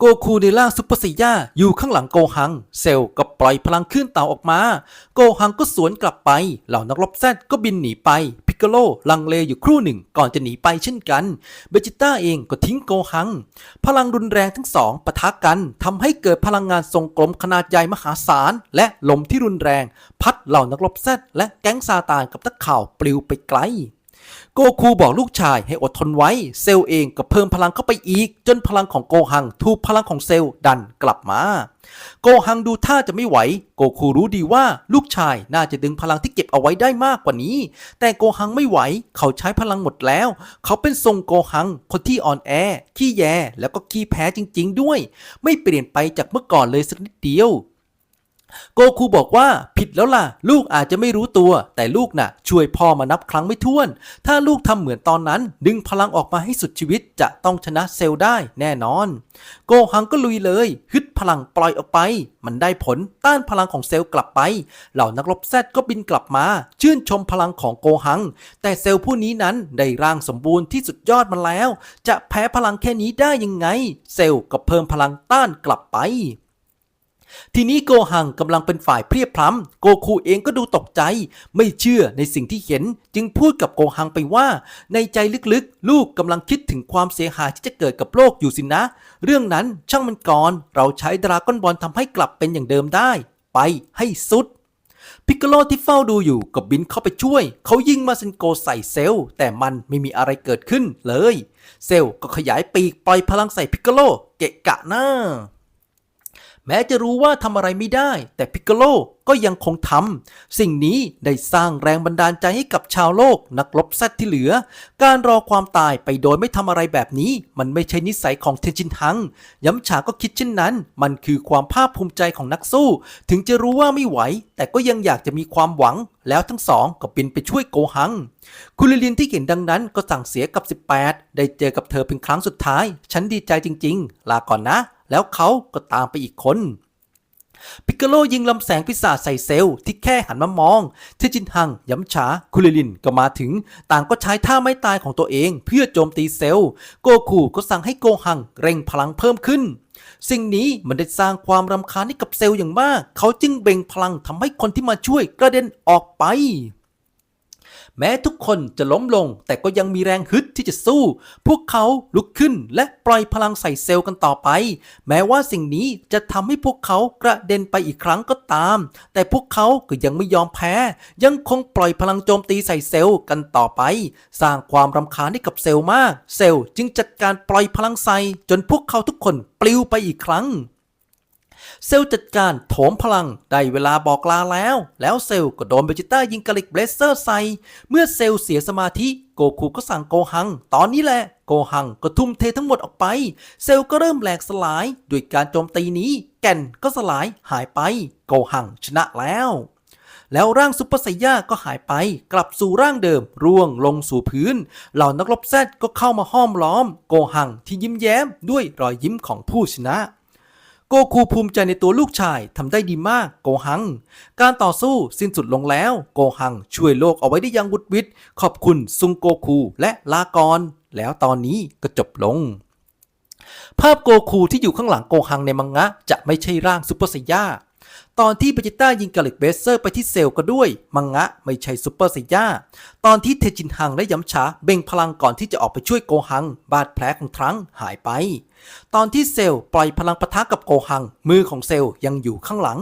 โกคูในร่างซุปเปอร์ไซย่าอยู่ข้างหลังโกหัง เซลก็ปล่อยพลังขึ้นเต่าออกมา โกหังก็สวนกลับไป เหล่านักรบแซดก็บินหนีไป พิกโลลังเลอยู่ครู่หนึ่งก่อนจะหนีไปเช่นกัน เบจิต้าเองก็ทิ้งโกหัง พลังรุนแรงทั้งสองปะทะกันทำให้เกิดพลังงานทรงกลมขนาดใหญ่มหาศาล และลมที่รุนแรง พัดเหล่านักรบแซดและแก๊งซาตานกับตะข่าวปลิวไปไกล โกคูบอกลูกชายให้อดทนไว้ เซลเองก็เพิ่มพลังเข้าไปอีก จนพลังของโกหังถูกพลังของเซลดันกลับมา โกหังดูท่าจะไม่ไหว โกคูรู้ดีว่าลูกชายน่าจะดึงพลังที่เก็บเอาไว้ได้มากกว่านี้ แต่โกหังไม่ไหว เขาใช้พลังหมดแล้ว เขาเป็นทรงโกหัง คนที่อ่อนแอ ขี้แย แล้วก็ขี้แพ้จริง ๆ ด้วย ไม่เปลี่ยนไปจากเมื่อก่อนเลยสักนิดเดียว โกคูบอกว่าผิดแล้วล่ะ ลูกอาจจะไม่รู้ตัว แต่ลูกน่ะ ช่วยพ่อมานับครั้งไม่ถ้วน ถ้าลูกทำเหมือนตอนนั้น ดึงพลังออกมาให้สุดชีวิตจะต้องชนะเซลล์ได้แน่นอน โกหังก็ลุยเลยฮึดพลังปล่อยออกไป มันได้ผลต้านพลังของเซลล์กลับไป เหล่านักรบแซดก็บินกลับมา ชื่นชมพลังของโกหัง แต่เซลล์ผู้นี้นั้นได้ร่างสมบูรณ์ที่สุดยอดมาแล้ว จะแพ้พลังแค่นี้ได้ยังไง เซลล์ก็เพิ่มพลังต้านกลับไป ทีนี้โกหังกำลังเป็นฝ่ายเพรียบพล้ำโกคูเองก็ดูตกใจ ไม่เชื่อในสิ่งที่เห็น จึงพูดกับโกหังไปว่า ในใจลึกๆ ลูกกำลังคิดถึงความเสียหายที่จะเกิดกับโลกอยู่สินะ เรื่องนั้นช่างมันก่อน เราใช้ดราก้อนบอลทำให้กลับเป็นอย่างเดิมได้ ไปให้สุดพิกโลที่เฝ้าดูอยู่ก็บินเข้าไปช่วย เขายิงมาเซนโกใส่เซลล์แต่มันไม่มีอะไรเกิดขึ้นเลย เซลล์ก็ขยายปีกปล่อยพลังใส่พิกโกโลเกะกะหน้า แม้จะรู้ว่าทำอะไรไม่ได้ แต่พิกโกโลก็ยังคงทำสิ่งนี้ได้สร้างแรงบันดาลใจให้กับชาวโลก นักรบแซดที่เหลือ การรอความตายไปโดยไม่ทำอะไรแบบนี้ มันไม่ใช่นิสัยของเทนจินฮัง ย้ำฉาก็คิดเช่นนั้น มันคือความภาคภูมิใจของนักสู้ ถึงจะรู้ว่าไม่ไหว แต่ก็ยังอยากจะมีความหวัง แล้วทั้งสองก็บินไปช่วยโกหัง คุณลิลินที่เห็นดังนั้นก็สั่งเสียกับ 18 ได้เจอกับเธอเป็นครั้งสุดท้าย ฉันดีใจจริง ๆ ลาก่อนนะ แล้วเขาก็ตามไปอีกคนพิกโกโลยิงลำแสงพิศาจใส่เซลล์ที่แค่หันมามอง เทจินฮังย้ำช้าคุริลินก็มาถึง ต่างก็ใช้ท่าไม่ตายของตัวเอง เพื่อโจมตีเซลล์โกคูก็สั่งให้โกหังเร่งพลังเพิ่มขึ้น สิ่งนี้มันได้สร้างความรำคาญให้กับเซลล์อย่างมาก เขาจึงเบ่งพลังทำให้คนที่มาช่วยกระเด็นออกไป แม้ทุกคนจะล้มลงแต่ก็ยังมีแรงฮึด ที่จะสู้ พวกเขาลุกขึ้นและปล่อยพลังใส่เซลล์กันต่อไป แม้ว่าสิ่งนี้จะทำให้พวกเขากระเด็นไปอีกครั้งก็ตาม แต่พวกเขาก็ยังไม่ยอมแพ้ ยังคงปล่อยพลังโจมตีใส่เซลล์กันต่อไป สร้างความรำคาญให้กับเซลล์มาก เซลล์จึงจัดการปล่อยพลังใส่จนพวกเขาทุกคนปลิวไปอีกครั้ง เซลล์จัดการโถมพลังได้เวลาบอกลาแล้ว แล้วเซลล์ก็โดนเบจิต้ายิงกาลิกเบลเซอร์ใส่เมื่อเซลล์เสียสมาธิโกคูก็สั่งโกหัง ตอนนี้แหละ โกหังก็ทุ่มเททั้งหมดออกไป เซลล์ก็เริ่มแหลกสลายด้วยการโจมตีนี้ แก่นก็สลายหายไป โกหังชนะแล้วแล้วร่างซุปเปอร์ไซย่าก็หายไป กลับสู่ร่างเดิม ร่วงลงสู่พื้น เหล่านักรบแซดก็เข้ามาห้อมล้อม โกหังที่ยิ้มแย้มด้วยรอยยิ้มของผู้ชนะ โกคูภูมิใจในตัวลูกชายทำได้ดีมาก โกหัง การต่อสู้สิ้นสุดลงแล้ว โกหังช่วยโลกเอาไว้ได้อย่างวุดวิดขอบคุณซุงโกคูและลากร แล้วตอนนี้ก็จบลง ภาพโกคูที่อยู่ข้างหลังโกหังในมังงะ จะไม่ใช่ร่างซุปเปอร์ไซย่า ตอนที่เบจิต้ายิงกาลิกเบสเซอร์ไปที่เซลก็ด้วย มังงะไม่ใช่ซุปเปอร์ไซย่า ตอนที่เทจินฮังและย้ำฉาเบ่งพลังก่อนที่จะออกไปช่วยโกหัง บาดแผลของทรังหายไป ตอนที่เซลปล่อยพลังปะทะกับโกหัง มือของเซลยังอยู่ข้างหลัง